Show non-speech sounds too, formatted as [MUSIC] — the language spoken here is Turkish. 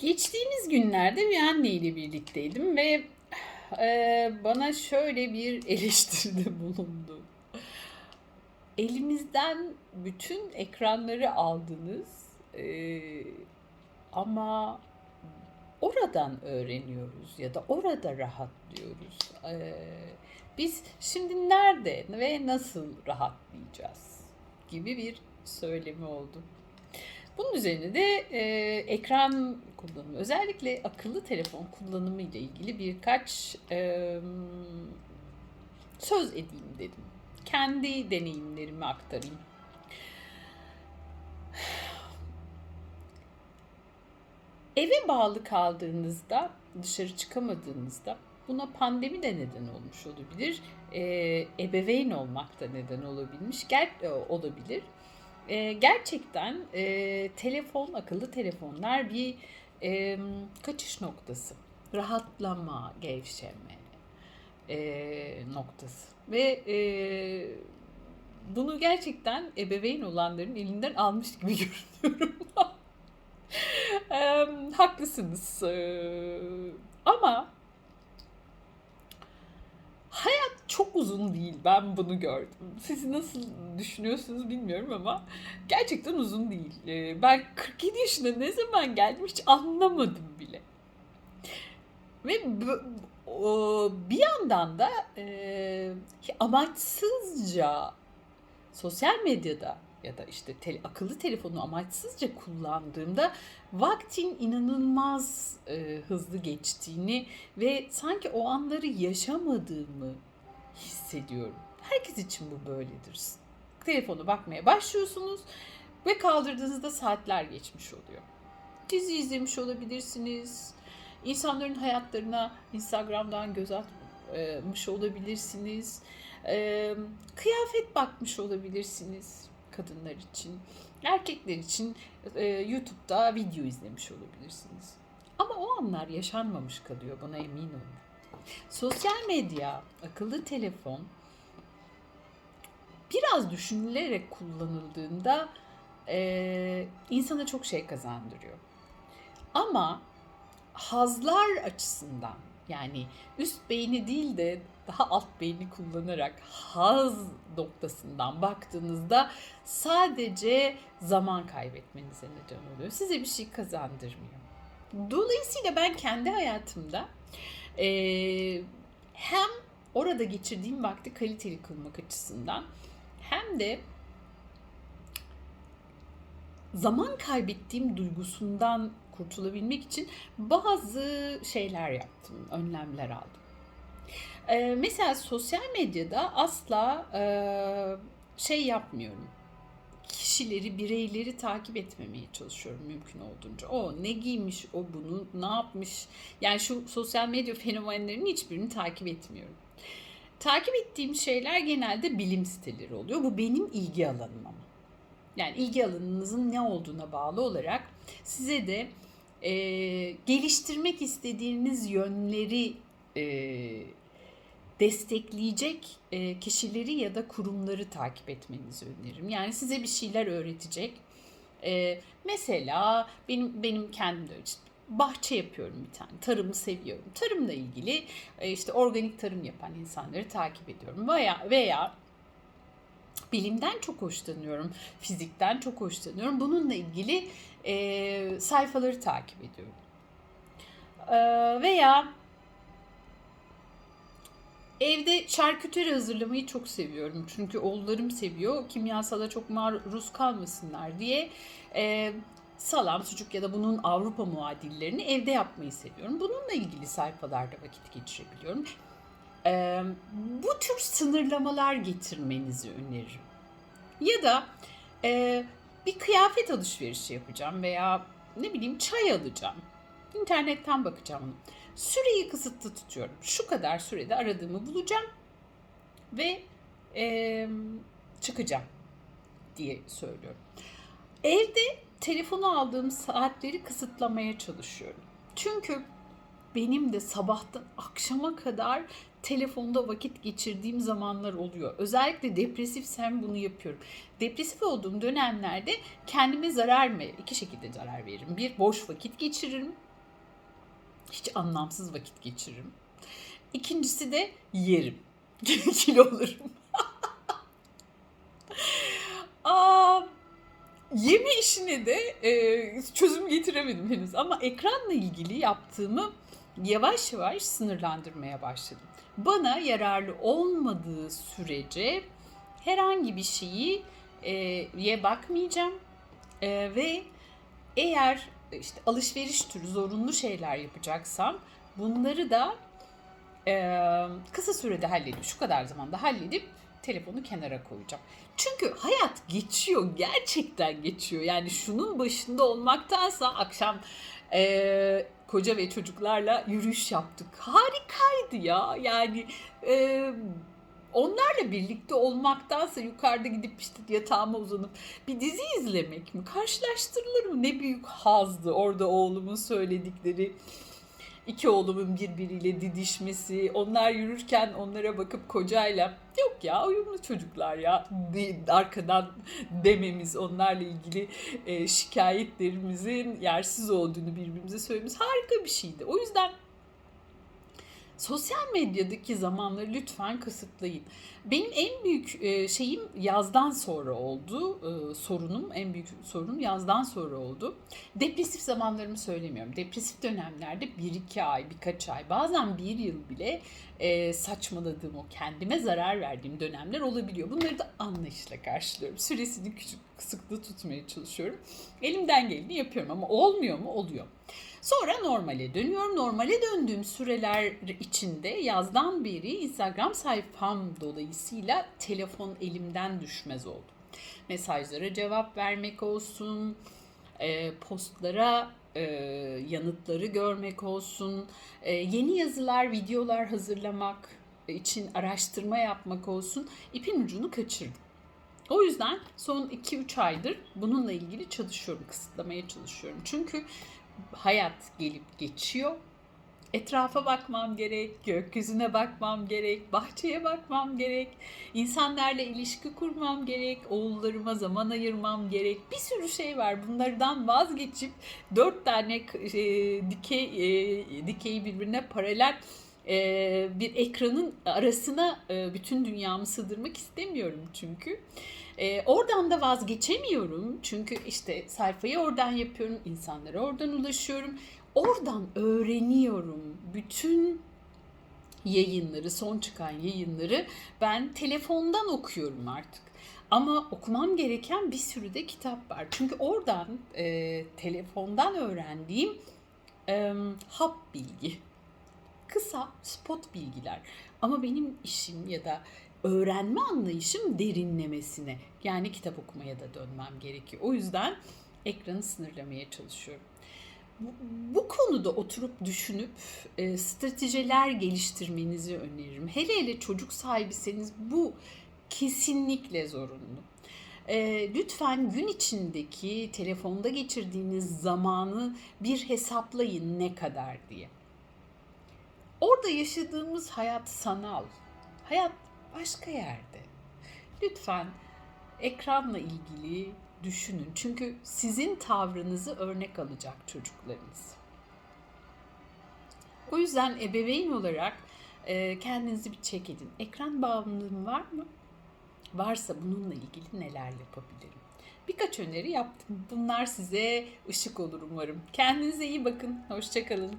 Geçtiğimiz günlerde bir anneyle birlikteydim ve [SIGHS] e, bana şöyle bir [LAUGHS] eleştiride bulundu. Elimizden bütün ekranları aldınız e, ama oradan öğreniyoruz ya da orada rahatlıyoruz. E, biz şimdi nerede ve nasıl rahatlayacağız gibi bir söylemi oldu. Bunun üzerine de e, ekran kullanımı, özellikle akıllı telefon kullanımı ile ilgili birkaç e, söz edeyim dedim. Kendi deneyimlerimi aktarayım. Eve bağlı kaldığınızda, dışarı çıkamadığınızda buna pandemi de neden olmuş olabilir. E, ebeveyn olmak da neden olabilmiş, gel e, olabilir. E, gerçekten e, telefon, akıllı telefonlar bir e, kaçış noktası. Rahatlama, gevşeme e, noktası. Ve e, bunu gerçekten ebeveyn olanların elinden almış gibi [LAUGHS] görünüyorum. [LAUGHS] e, haklısınız. E, ama hayat çok uzun değil. Ben bunu gördüm. Siz nasıl düşünüyorsunuz bilmiyorum ama gerçekten uzun değil. Ee, Ben 47 yaşına ne zaman geldim hiç anlamadım bile. Ve bir yandan da e, amaçsızca sosyal medyada ya da işte tel- akıllı telefonu amaçsızca kullandığımda vaktin inanılmaz e, hızlı geçtiğini ve sanki o anları yaşamadığımı hissediyorum. Herkes için bu böyledir. Telefonu bakmaya başlıyorsunuz ve kaldırdığınızda saatler geçmiş oluyor. Dizi izlemiş olabilirsiniz. İnsanların hayatlarına Instagram'dan göz atmış olabilirsiniz. Kıyafet bakmış olabilirsiniz kadınlar için. Erkekler için YouTube'da video izlemiş olabilirsiniz. Ama o anlar yaşanmamış kalıyor buna emin olun. Sosyal medya, akıllı telefon biraz düşünülerek kullanıldığında e, insana çok şey kazandırıyor. Ama hazlar açısından yani üst beyni değil de daha alt beyni kullanarak haz noktasından baktığınızda sadece zaman kaybetmenize neden oluyor. Size bir şey kazandırmıyor. Dolayısıyla ben kendi hayatımda eee, hem orada geçirdiğim vakti kaliteli kılmak açısından hem de zaman kaybettiğim duygusundan kurtulabilmek için bazı şeyler yaptım, önlemler aldım. Ee, mesela sosyal medyada asla e, şey yapmıyorum. Kişileri, bireyleri takip etmemeye çalışıyorum mümkün olduğunca. O ne giymiş, o bunu ne yapmış. Yani şu sosyal medya fenomenlerinin hiçbirini takip etmiyorum. Takip ettiğim şeyler genelde bilim siteleri oluyor. Bu benim ilgi alanım ama. Yani ilgi alanınızın ne olduğuna bağlı olarak size de e, geliştirmek istediğiniz yönleri e, destekleyecek e, kişileri ya da kurumları takip etmenizi öneririm. Yani size bir şeyler öğretecek. E, mesela benim benim kendim de öyle. İşte bahçe yapıyorum bir tane. Tarımı seviyorum. Tarımla ilgili e, işte organik tarım yapan insanları takip ediyorum. Veya veya bilimden çok hoşlanıyorum, fizikten çok hoşlanıyorum. Bununla ilgili sayfaları takip ediyorum. E, veya evde şarküteri hazırlamayı çok seviyorum. Çünkü oğullarım seviyor. Kimyasala çok maruz kalmasınlar diye e, salam, sucuk ya da bunun Avrupa muadillerini evde yapmayı seviyorum. Bununla ilgili sayfalarda vakit geçirebiliyorum. E, bu tür sınırlamalar getirmenizi öneririm. Ya da e, bir kıyafet alışverişi yapacağım veya ne bileyim çay alacağım. İnternetten bakacağım. Süreyi kısıtlı tutuyorum. Şu kadar sürede aradığımı bulacağım ve e, çıkacağım diye söylüyorum. Evde telefonu aldığım saatleri kısıtlamaya çalışıyorum. Çünkü benim de sabahtan akşama kadar telefonda vakit geçirdiğim zamanlar oluyor. Özellikle depresifsem bunu yapıyorum. Depresif olduğum dönemlerde kendime zarar mı? İki şekilde zarar veririm. Bir, boş vakit geçiririm. Hiç anlamsız vakit geçiririm. İkincisi de yerim. [LAUGHS] Kilo olurum. [LAUGHS] Aa, yeme işine de e, çözüm getiremedim henüz. Ama ekranla ilgili yaptığımı yavaş yavaş sınırlandırmaya başladım. Bana yararlı olmadığı sürece herhangi bir şeyi e, ye bakmayacağım E, ve eğer işte alışveriş türü zorunlu şeyler yapacaksam bunları da e, kısa sürede halledip şu kadar zamanda halledip telefonu kenara koyacağım. Çünkü hayat geçiyor gerçekten geçiyor. Yani şunun başında olmaktansa akşam e, koca ve çocuklarla yürüyüş yaptık. Harikaydı ya. Yani e, onlarla birlikte olmaktansa yukarıda gidip işte yatağıma uzanıp bir dizi izlemek mi? Karşılaştırılır mı? Ne büyük hazdı orada oğlumun söyledikleri. iki oğlumun birbiriyle didişmesi, onlar yürürken onlara bakıp kocayla yok ya uyumlu çocuklar ya arkadan dememiz, onlarla ilgili e, şikayetlerimizin yersiz olduğunu birbirimize söylememiz harika bir şeydi. O yüzden sosyal medyadaki zamanları lütfen kısıtlayın. Benim en büyük e, şeyim yazdan sonra oldu. E, sorunum, en büyük sorunum yazdan sonra oldu. Depresif zamanlarımı söylemiyorum. Depresif dönemlerde bir iki ay, birkaç ay, bazen bir yıl bile e, saçmaladığım, o kendime zarar verdiğim dönemler olabiliyor. Bunları da anlayışla karşılıyorum. Süresini küçük kısıklı tutmaya çalışıyorum. Elimden geleni yapıyorum ama olmuyor mu? Oluyor. Sonra normale dönüyorum. Normale döndüğüm süreler içinde yazdan beri Instagram sayfam dolayısıyla telefon elimden düşmez oldu. Mesajlara cevap vermek olsun, e, postlara e, yanıtları görmek olsun, e, yeni yazılar, videolar hazırlamak için araştırma yapmak olsun ipin ucunu kaçırdım. O yüzden son 2-3 aydır bununla ilgili çalışıyorum, kısıtlamaya çalışıyorum. Çünkü hayat gelip geçiyor. Etrafa bakmam gerek, gökyüzüne bakmam gerek, bahçeye bakmam gerek, insanlarla ilişki kurmam gerek, oğullarıma zaman ayırmam gerek. Bir sürü şey var. Bunlardan vazgeçip dört tane e, dikey e, dikeyi birbirine paralel bir ekranın arasına e, bütün dünyamı sığdırmak istemiyorum çünkü. E, oradan da vazgeçemiyorum çünkü işte sayfayı oradan yapıyorum, insanlara oradan ulaşıyorum, oradan öğreniyorum. Bütün yayınları, son çıkan yayınları ben telefondan okuyorum artık. Ama okumam gereken bir sürü de kitap var. Çünkü oradan e, telefondan öğrendiğim e, hap bilgi, kısa spot bilgiler. Ama benim işim ya da öğrenme anlayışım derinlemesine. Yani kitap okumaya da dönmem gerekiyor. O yüzden ekranı sınırlamaya çalışıyorum. Bu, konuda oturup düşünüp e, stratejiler geliştirmenizi öneririm. Hele hele çocuk sahibiseniz bu kesinlikle zorunlu. E, lütfen gün içindeki telefonda geçirdiğiniz zamanı bir hesaplayın ne kadar diye. Orada yaşadığımız hayat sanal. Hayat başka yerde. Lütfen ekranla ilgili düşünün. Çünkü sizin tavrınızı örnek alacak çocuklarınız. O yüzden ebeveyn olarak e, kendinizi bir çek edin. Ekran bağımlılığım var mı? Varsa bununla ilgili neler yapabilirim? Birkaç öneri yaptım. Bunlar size ışık olur umarım. Kendinize iyi bakın. Hoşçakalın.